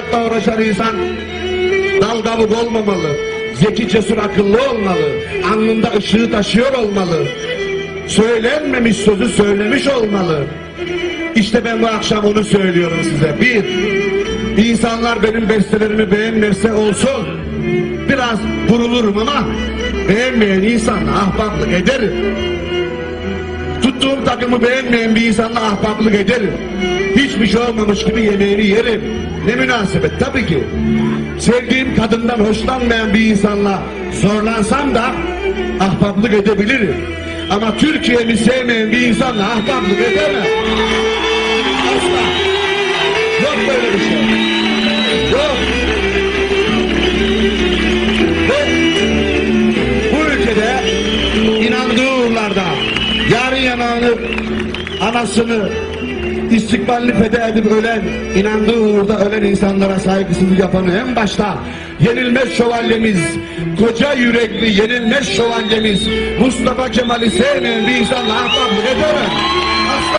hayatta uğraşan insan dal kabuk olmamalı. Zeki, cesur, akıllı olmalı. Alnında ışığı taşıyor olmalı. Söylenmemiş sözü söylemiş olmalı. İşte ben bu akşam onu söylüyorum size. Bir, insanlar benim bestelerimi beğenmezse olsun. Biraz vurulurum ama beğenmeyen insanla ahbaplık ederim. Tuttuğum takımı beğenmeyen bir insanla ahbaplık ederim. Hiçbir şey olmamış gibi yemeğini yerim. Ne münasebet tabii ki. Sevdiğim kadından hoşlanmayan bir insanla zorlansam da ahbaplık edebilirim. Ama Türkiye'mi sevmeyen bir insanla ahbaplık edemem. Asla. Yok böyle bir şey. Yanağını anasını istikbalini feda edip ölen, inandığı uğurda ölen insanlara saygısızlık yapanı en başta yenilmez şövalyemiz, koca yürekli yenilmez şövalyemiz Mustafa Kemal'i sevmeyen bir insanla ahbaplık edemem.